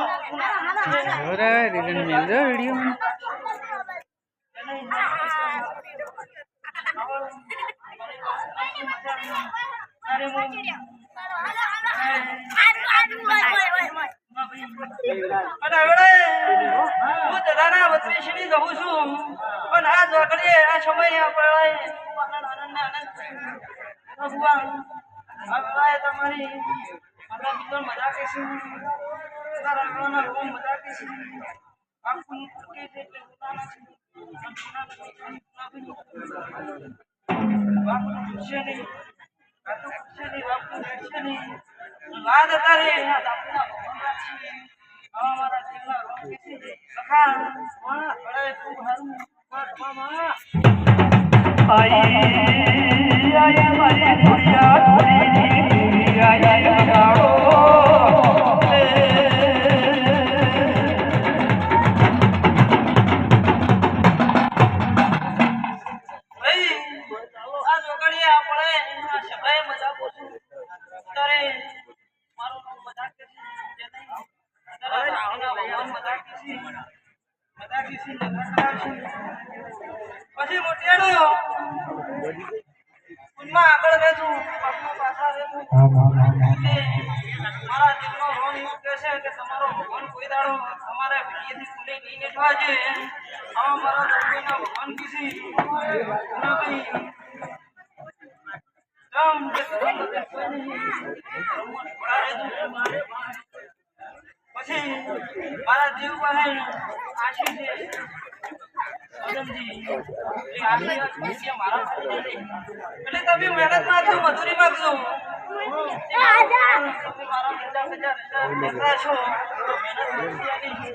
हो रहा है रिजन मिल जाओ वीडियो में अरे હું અને હવે હું દાદાના વતની શ્રી જઉં છું પણ આ જોકડીએ આ સમય આ પ્રળય આનંદ આનંદ આનંદ ભગવાન આ પ્રળય તમારી માતા પિતા મજા કહેશું તારા આગળના લોકો મજા કહેશું આમ કોઈ કે છે પછી મોટિયાડો ઉનમાં આગળ વેચું પાછા વેચું મારા દિલનો રોન એવું કહે છે કે તમારો ભગવાન કોઈ દાડો તમારે વિડીએથી ખુલે નહીં બેઠવા છે આવા મારા દર્દીના ભગવાન કીધી ના ભાઈ રામ કે કોઈ નહીં પછી મારા જીવ પાસે આશી છે છે. એટલે તમે મહેનત માંગજો મજૂરી માં છો મારા પચાસ હજાર છો મહેનત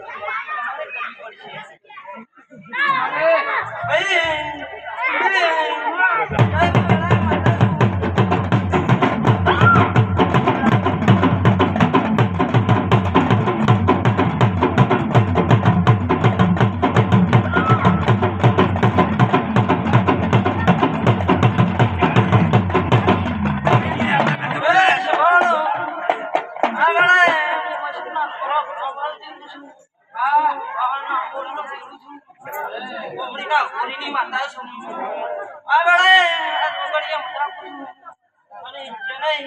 કોમડીના ગોરીની માતા છું. આ વેળાએ આ ડુંગળીએ મજા કરું અને નહીં,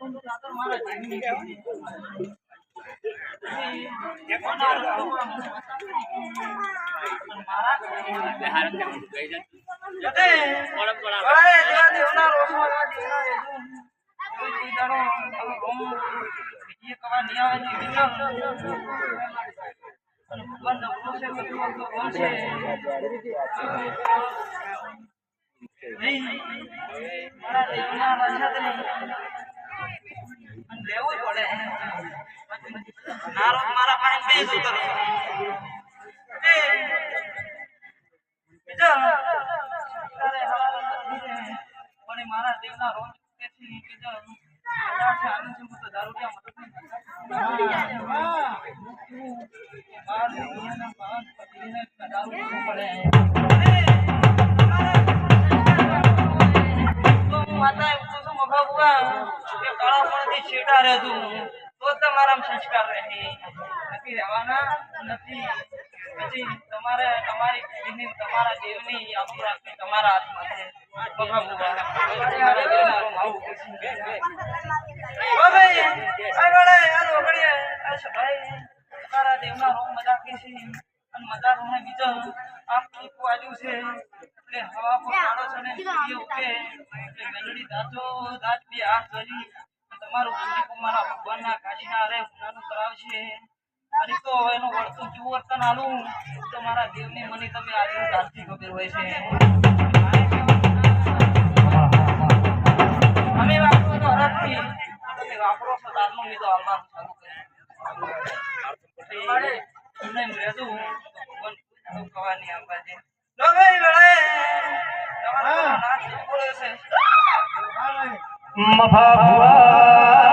હું મારા જીવની જીવની. લેવું પડે નારો મારા પાસે બે શું કરું. પણ મારા દેવના રોજ કે છે, કે જો બધા છે આનંદ છે હું તો દારૂડિયા મદદ છેટા રહેતું તો તમારા સંસ્કાર રહે નથી રહેવાના નથી પછી તમારે તમારી તમારા દેવની આબરૂ રાખવી તમારા હાથમાં છે મારા દેવના આવું કહે છે. અને મજા રોને બીજો આ પીકું આજુ છે. એટલે હવા કાળો છે ને સૂર્ય ઓકે એટલે મેલડી દાજો દાજ બી આ ધરી. તમારું પુણ્ય મારા ભગવાનના કાશીના હારે ઉનાનું કરાવશે. અને તો એનું વર્તન કેવું વર્તન આલું. તો મારા દેવની મને તમે આજે દાંતથી ખબર હોય છે. અમે વાપરો તો હરખથી. તમે વાપરો છો દારૂનું લીધો હાલવાનું ચાલુ કરી નહીં આપવા છે લો ભાઈ વેળાએ તમારા નાચ બોલે છે. મફા